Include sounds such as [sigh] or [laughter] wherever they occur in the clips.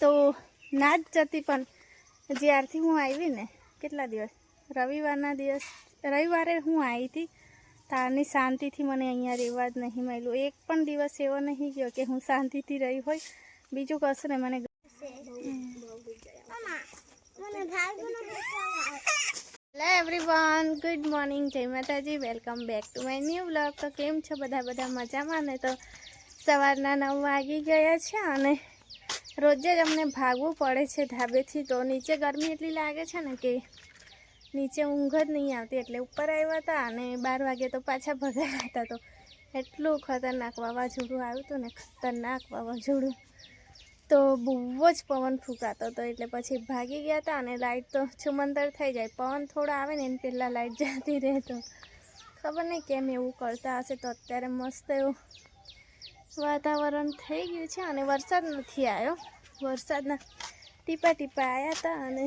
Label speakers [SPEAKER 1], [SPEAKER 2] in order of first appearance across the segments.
[SPEAKER 1] તો ના જ જતી, પણ જ્યારથી હું આવી ને, કેટલા દિવસ? રવિવારના દિવસ, રવિવારે હું આવી હતી. તારની શાંતિથી મને અહીંયા રહેવા જ નહીં મળ્યું. એક પણ દિવસ એવો નહીં ગયો કે હું શાંતિથી રહી હોય. બીજું કશું ને મને hello everyone good morning Jai Mataji welcome back to my new blog તો કેમ છો બધા? બધા મજામાં ને? તો સવારના નવ વાગી ગયા છે અને રોજે જ અમને ભાગવું પડે છે ધાબેથી. તો નીચે ગરમી એટલી લાગે છે ને કે નીચે ઊંઘ જ નહીં આવતી. એટલે ઉપર આવ્યા હતા અને બાર વાગે તો પાછા ભગાયા હતા. તો એટલું ખતરનાક વાવાઝોડું આવ્યું હતું ને, ખતરનાક વાવાઝોડું. તો બહુ જ પવન ફૂંકાતો હતો. એટલે પછી ભાગી ગયા હતા અને લાઇટ તો છુમંતર થઈ જાય. પવન થોડો આવે ને એને પહેલાં લાઇટ જતી રહે તો. ખબર નહીં કેમ એવું કરતા હશે તો અત્યારે મસ્ત એવું વાતાવરણ થઈ ગયું છે અને વરસાદ નથી આવ્યો. વરસાદના ટીપા ટીપા આવ્યા હતા અને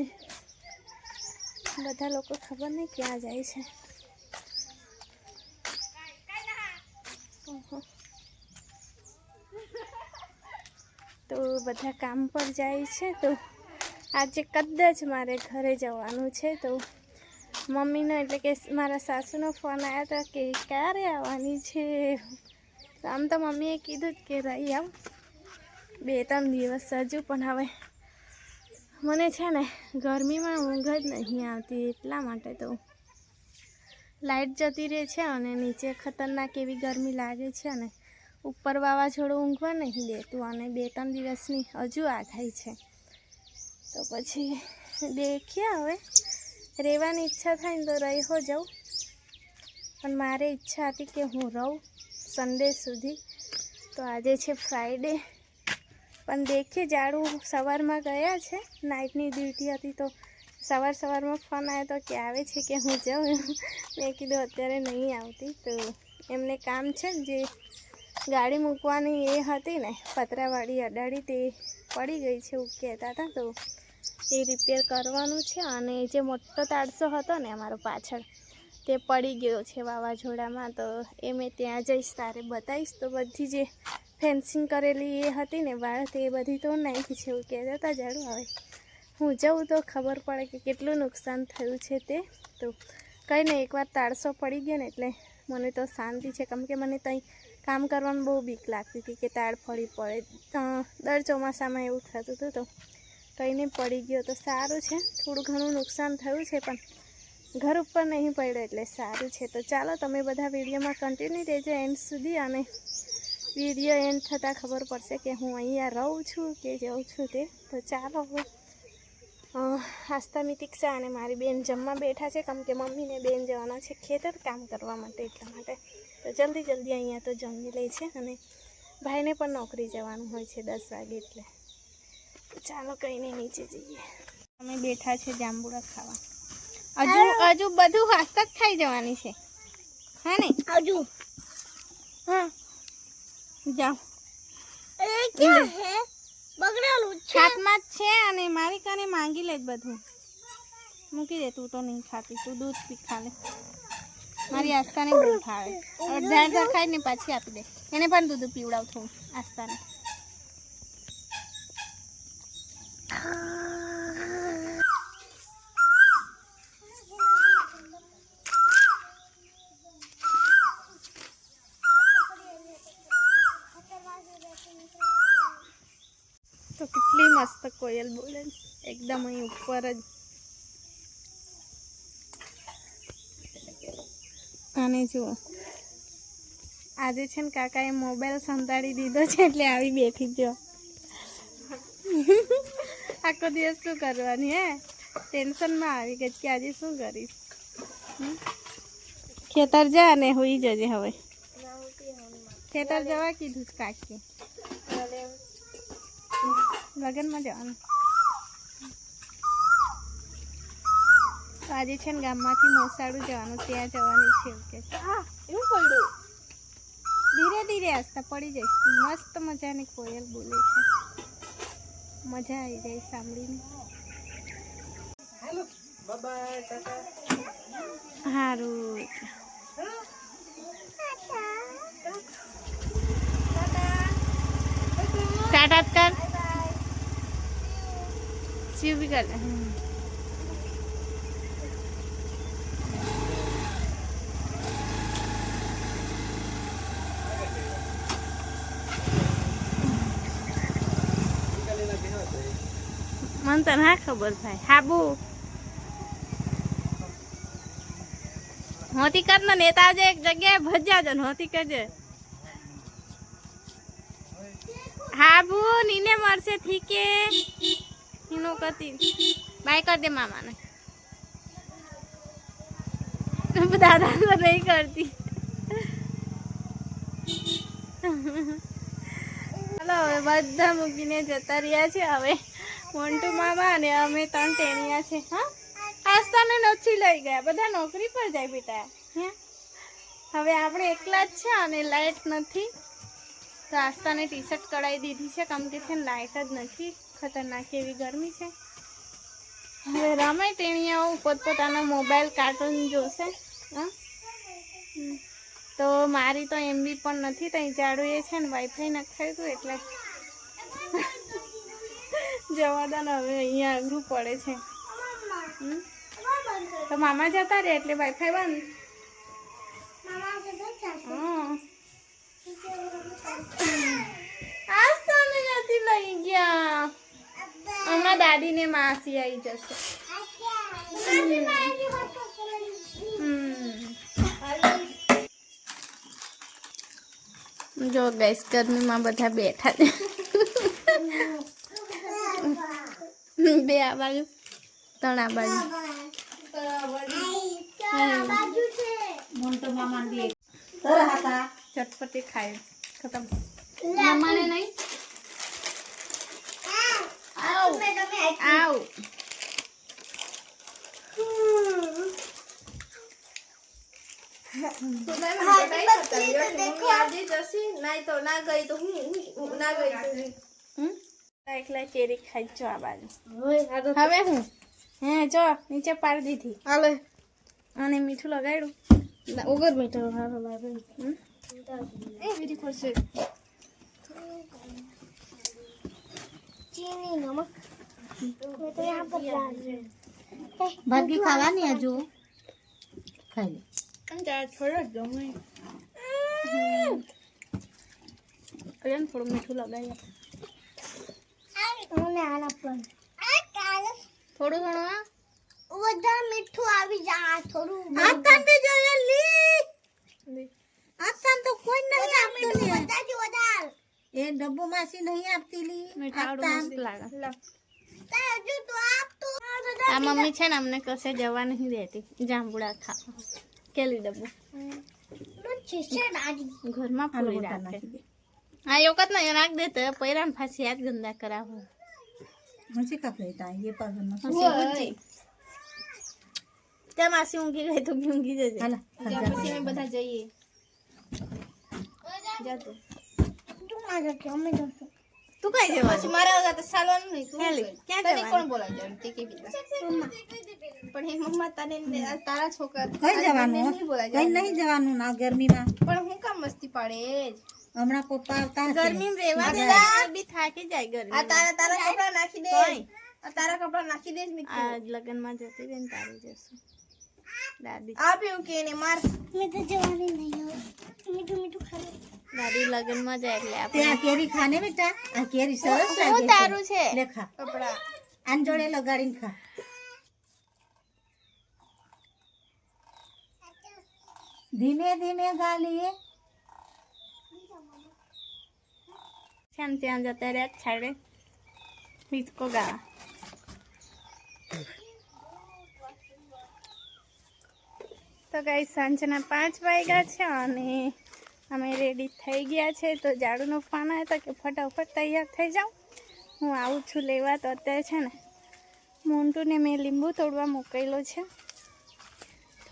[SPEAKER 1] બધા લોકો ખબર નહીં ક્યાં જાય છે. તો બધા કામ પર જાય છે તો આજે કદાચ મારે ઘરે જવાનું છે તો મમ્મીનો એટલે કે મારા સાસુનો ફોન આવ્યો હતો કે ક્યારે આવવાની છે? આમ તો મમ્મીએ કીધું જ કે રહી આવ. બે ત્રણ દિવસ હજુ, પણ હવે મને છે ને ગરમીમાં ઊંઘ જ નહીં આવતી એટલા માટે તો લાઇટ જતી રહે છે અને નીચે ખતરનાક એવી ગરમી લાગે છે અને ઉપર વાવાઝોડું ઊંઘવા નહીં દેતું અને બે ત્રણ દિવસની હજુ આઘાઈ છે. તો પછી દેખીએ હવે. રહેવાની ઈચ્છા થાય ને તો રહ્યો જાઉં. પણ મારે ઈચ્છા હતી કે હું રહું સન્ડે સુધી. તો આજે છે ફ્રાઈડે પણ દેખીએ જાડું સવારમાં ગયા છે. નાઇટની ડ્યુટી હતી તો સવાર સવારમાં ફોન આવ્યો તો કે આવે છે કે હું જાઉં મેં કીધું અત્યારે નહીં આવતી. તો એમને કામ છે જે ગાડી મૂકવાની એ હતી ને, પતરાવાળી અડાડી તે પડી ગઈ છે એવું કહેતા હતા. તો એ રિપેર કરવાનું છે અને જે મોટો તાડસો હતો ને અમારો પાછળ, તે પડી ગયો છે વાવાઝોડામાં. તો એ મેં ત્યાં જઈશ, તારે બતાવીશ. તો બધી જે ફેન્સિંગ કરેલી એ હતી ને વાળ તે બધી તો નાખી છે એવું કહેતા હતા જાડું આવે. હું જાઉં તો ખબર પડે કે કેટલું નુકસાન થયું છે તે. તો કંઈ નહીં, એકવાર તાળસો પડી ગયો ને એટલે મને તો શાંતિ છે. કેમ કે મને ત્યાં કામ કરવાનું બહુ બીક લાગતી હતી કે તાળ ફળી પડે. દર ચોમાસામાં એવું થતું હતું તો કંઈ નહીં, પડી ગયો તો સારું છે. થોડું ઘણું નુકસાન થયું છે, પણ ઘર ઉપર નહીં પડ્યો એટલે સારું છે. તો ચાલો, તમે બધા વિડીયોમાં કન્ટિન્યુ રહેજો એન્ડ સુધી અને વીડિયો એન્ડ થતાં ખબર પડશે કે હું અહીંયા રહું છું કે જઉં છું તે. તો ચાલો આસ્થા મિતિક્ષા અને મારી બેન જમવા બેઠા છે. કેમ કે મમ્મીને બેન જવાના છે ખેતર કામ કરવા માટે એટલા માટે. તો જલ્દી જલ્દી અહીંયા તો જમી લે છે અને ભાઈને પણ નોકરી જવાનું હોય છે દસ વાગે એટલે. તો ચાલો કંઈ નહીં નીચે જઈએ. અમે બેઠા છે જાંબુડા ખાવા. હજુ હજુ બધું હાસ્તા જ ખાઈ જવાની છે. હા ને?
[SPEAKER 2] હજુ.
[SPEAKER 1] હા. જાઓ.
[SPEAKER 2] એ ક્યાં હે? બગડેલું છે.
[SPEAKER 1] છાતમાં જ છે અને મારી કાને માંગી લે બધું. મૂકી દે તું તો નહીં ખાતી. તું દૂધ પી ખા લે. મારી આસ્થાને બહુ અડધા અડધા ખાઈને પાછી આપી દે. એને પણ દૂધ પીવડાવ થોડું આસ્તાને તો કેટલી મસ્ત કોયલ બોલે. એકદમ અહીં ઉપર જ. અને જુઓ. આજે છે ને કાકાએ મોબાઈલ સંતાડી દીધો છે એટલે આવી બેઠી જ આખો દિવસ શું કરવાની, હે? ટેન્શનમાં આવી ગઈ કે આજે શું કરીશ? ખેતર જા અને હોઈ જજે હવે. ખેતર જવા કીધું કાકી. લગ્નમાં જવાનું. આજે છે ને ગામમાંથી મોસાળું જવાનું ત્યાં જવાની છે એવું કે
[SPEAKER 2] એવું પડ્યું.
[SPEAKER 1] ધીરે ધીરે આસ્તા પડી જઈશ. મસ્ત મજાની કોયલ બોલે છે. મજા આવી જાય સાંભળીને. સારું ટાટા. કર. ખુરશી ઊભી કર. મને તો ના ખબર ભાઈ હાબુ. હોતી કર ને નેતા આવજે, એક જગ્યાએ ભજ્યા ને હોતી કરજે હાબુ, નીને મળશે, ઠીકે. નીનો કરતી. બાય કર દે મામાને. દાદા તો નહીં કરતી. ચાલો હવે બધા મૂકીને જતા રહ્યા છે હવે. મોન્ટુ મામા અને અમે ત્રણ ટેણિયા છે, હા? આજ તને નથી લઈ ગયા. બધા નોકરી પર જાય બેટા. હે? હવે આપણે એકલા જ છે અને લાઇટ નથી. તો આસ્તાને ટી શર્ટ કઢાવી દીધી છે. કેમ કે છે લાઇટ જ નથી. ખતરનાક એવી ગરમી છે. હવે રમે ટેણિયાઓ પોતપોતાનો મોબાઈલ કાર્ટૂન જોશે. તો મારી તો એમ બી પણ નથી ત્યાં જાડું એ છે ને વાઈફાઈ નખાયું હતું એટલે જવા દો ને હવે અહીંયા અઘરું પડે છે? તો મામા જતા રહે એટલે વાઈફાઈ બંધ. હા. આજ તો નથી લઈ ગયા. હમણાં દાદી ને માસી આવી જશે. જો ગેસ ગરમીમાં બધા બેઠા છે. બે આ બાજુ ત્રણ આ બાજુ. ચટપટી ખાય ખતમ. મામાને નહીં આવ આવ આજે જશે નહીં તો ના ગઈ તો હું ના ગઈ હમ? એકલા કેરી ખાઈ જો આ બાજુ. હું? હે જો નીચે પાડી દીધી. અને મીઠું લગાડ્યું.
[SPEAKER 2] વગર મીઠું હારો
[SPEAKER 1] લાગ્યું
[SPEAKER 2] એ વેરી ચીની નમક
[SPEAKER 3] ભાગી ખાવાની હજુ? ખાઈ લે.
[SPEAKER 1] છોડો જ અરે થોડું મીઠું લગાવી થોડું ઘણું
[SPEAKER 2] બધા મીઠું આવી જા થોડું
[SPEAKER 3] બી લી આતાન તો કોઈ નહીં આપતું લી
[SPEAKER 2] વધારે વધારે
[SPEAKER 3] એ ડબ્બો માસી નહીં આપતી લી
[SPEAKER 1] મીઠાડું લાગે
[SPEAKER 2] હજુ તો આપ
[SPEAKER 1] આ મમ્મી છે ને અમને કશે જવા નહીં દેતી જાંબુડા ખાવા કેલી ડબ્બો ઘરમાં પૂરી રાખે હા એ વખત ને રાખ દેતો પહેરા ને ફાંસી હાથ ગંદા કરાવો
[SPEAKER 3] હજી કાપ લેતા એ પાગલ
[SPEAKER 1] ત્યાં માસી ઊંઘી ગઈ તો ઊંઘી જજે ત્યાં પછી અમે બધા જઈએ જાતો તું
[SPEAKER 2] ના જતો અમે જશું
[SPEAKER 1] તું કઈ જવાનું
[SPEAKER 4] મારા વગર તો ચાલવાનું નહીં તું
[SPEAKER 1] ક્યાં
[SPEAKER 4] કોણ બોલાવજો એમ તે કેવી પણ હે મમ્મા તને તારા છોકરા
[SPEAKER 3] કઈ જવાનું કઈ નહીં જવાનું ના ગરમીમાં.
[SPEAKER 4] પણ હું કામ મસ્તી પાડે જ
[SPEAKER 3] હમણાં પપ્પા આવતા.
[SPEAKER 1] ગરમીમાં રેવા દે બી થાકી જાય ગરમી આ
[SPEAKER 4] તારા તારા કપડા નાખી દે. આ તારા કપડા નાખી દે મિત્ર.
[SPEAKER 1] આ લગ્નમાં જતી રહે ને તારી જશું. દાદી.
[SPEAKER 4] આપ્યું કે ને માર.
[SPEAKER 2] મે તો જવાની નહીં મીઠું મીઠું ખાને
[SPEAKER 1] દાદી લગ્નમાં જાય એટલે આપણે
[SPEAKER 3] આ કેરી ખાને બેટા? આ કેરી સરસ લાગે છે.
[SPEAKER 1] તારું છે.
[SPEAKER 3] લે ખા.
[SPEAKER 4] કપડા.
[SPEAKER 3] આન જોડે લગાડીને ખા. ધીમે ધીમે ગાલીએ.
[SPEAKER 1] ને ત્યાં જતા રહ્યા છાડે હિચકો ગાવા. તો ગાઈ સાંજના પાંચ વાગ્યા છે અને અમે રેડી થઈ ગયા છે. તો ઝાડુનો ફાન તો કે ફટાફટ તૈયાર થઈ જાઉં. હું આવું છું લેવા તો અત્યારે છે ને, મોન્ટુને મેં લીંબુ તોડવા મોકલેલો છે.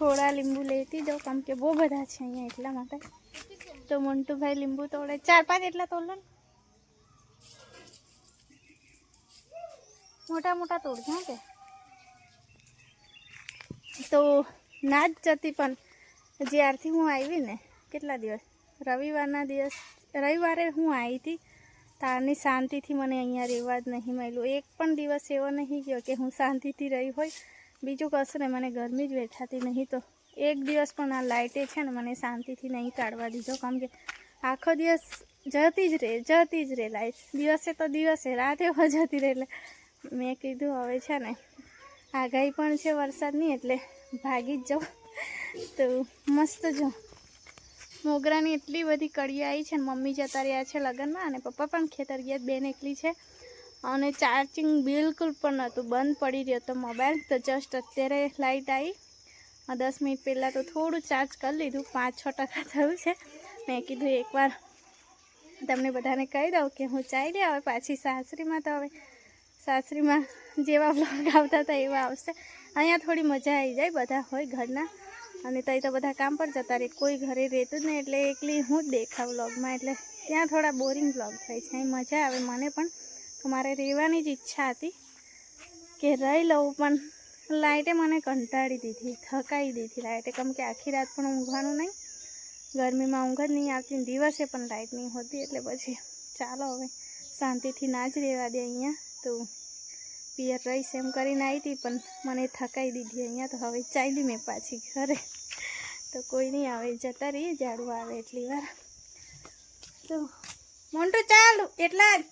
[SPEAKER 1] થોડા લીંબુ લેતી જાઉં કારણ કે બહુ બધા છે અહીંયા એટલા માટે. તો મોન્ટુભાઈ લીંબુ તોડે. ચાર પાંચ એટલા તોડલો ને. મોટા મોટા તોડજો કે તો. ના જ જતી પણ જ્યારથી હું આવી ને, કેટલા દિવસ? રવિવારના દિવસ, રવિવારે હું આવી હતી. તારની શાંતિથી મને અહીંયા રહેવા જ નહીં મળ્યું. એક પણ દિવસ એવો નહીં ગયો કે હું શાંતિથી રહી હોય. બીજું કશું ને મને ગરમી જ બેઠાતી નહીં તો એક દિવસ પણ આ લાઇટે છે ને મને શાંતિથી નહીં કાઢવા દીધો. કારણ કે આખો દિવસ જતી જ રહે, જતી જ રહે લાઇટ દિવસે તો દિવસે, રાતે પણ જતી રહે. એટલે મેં કીધું હવે છે ને, આગાહી પણ છે વરસાદની, એટલે ભાગી જ જાઉં. તો મસ્ત જો, મોગરાની એટલી બધી કડી આવી છે ને, મમ્મી જતા રહ્યા છે લગ્નમાં અને પપ્પા પણ ખેતર ગયા બેન એકલી છે. અને ચાર્જિંગ બિલકુલ પણ નહોતું, બંધ પડી રહ્યો હતો મોબાઈલ તો જસ્ટ અત્યારે લાઇટ આવી. દસ મિનિટ પહેલાં તો થોડું ચાર્જ કરી લીધું, પાંચ છ ટકા થયું છે. મેં કીધું એકવાર તમને બધાને કહી દઉં કે હું ચાલી હવે પાછી સાસરીમાં તો હવે સાસરીમાં જેવા બ્લોગ આવતા હતા એવા આવશે. અહીંયા થોડી મજા આવી જાય, બધા હોય ઘરના. અને તઈ તો બધા કામ પર જતા રહે, કોઈ ઘરે રહેતું જ નહીં, એટલે એકલી હું જ દેખાવ બ્લોગમાં એટલે ત્યાં થોડા બોરિંગ બ્લોગ થાય છે મજા આવે, મને પણ. મારે રહેવાની જ ઈચ્છા હતી કે રહી લઉં, પણ લાઇટે મને કંટાળી દીધી, થકાઈ દીધી. લાઇટે કેમ કે આખી રાત પણ ઊંઘવાનું નહીં. ગરમીમાં ઊંઘ જ નહીં આવતી દિવસે પણ લાઇટ નહીં હોતી, એટલે પછી ચાલો હવે શાંતિથી ના જ રહેવા દે અહીંયા. તો પિયર રહીશ એમ કરીને આવી હતી, પણ મને થકાઈ દીધી અહીંયા. તો હવે ચાલી મેં પાછી ઘરે. તો કોઈ નહીં આવે જતા રહીએ ઝાડુ આવે એટલી વાર. તો મોન્ટુ ચાલુ, એટલા જ.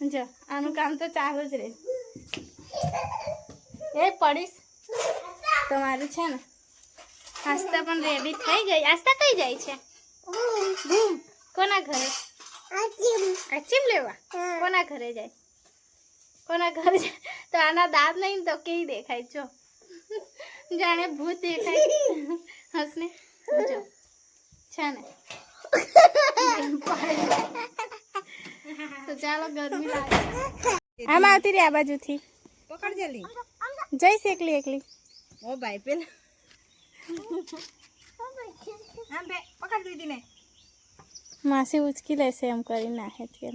[SPEAKER 1] જો આનું કામ તો ચાલુ જ રહે. એ પડીશ. તમારું છે ને? આસ્તા પણ રેડી થઈ ગઈ. આસ્તા કઈ જાય છે? બૂમ કોના ઘરે? આચીમ લેવા? કોના ઘરે જાય? કોના ઘરે જાય? તો આના દાંત નહીં તો કેવી દેખાય? જો. જાણે ભૂત દેખાય. હસને. જો. છે ને? [laughs] [laughs] તો ચાલો ગરમી [laughs] લાગે. આમ આવતી રહી આ બાજુથી.
[SPEAKER 3] પકડ જલી.
[SPEAKER 1] જઈશ એકલી એકલી.
[SPEAKER 3] ઓ ભાઈ પેલા. આમ બે પકડ દીધી ને.
[SPEAKER 1] માસી ઉચકી લેશે એમ કરી નાખે છે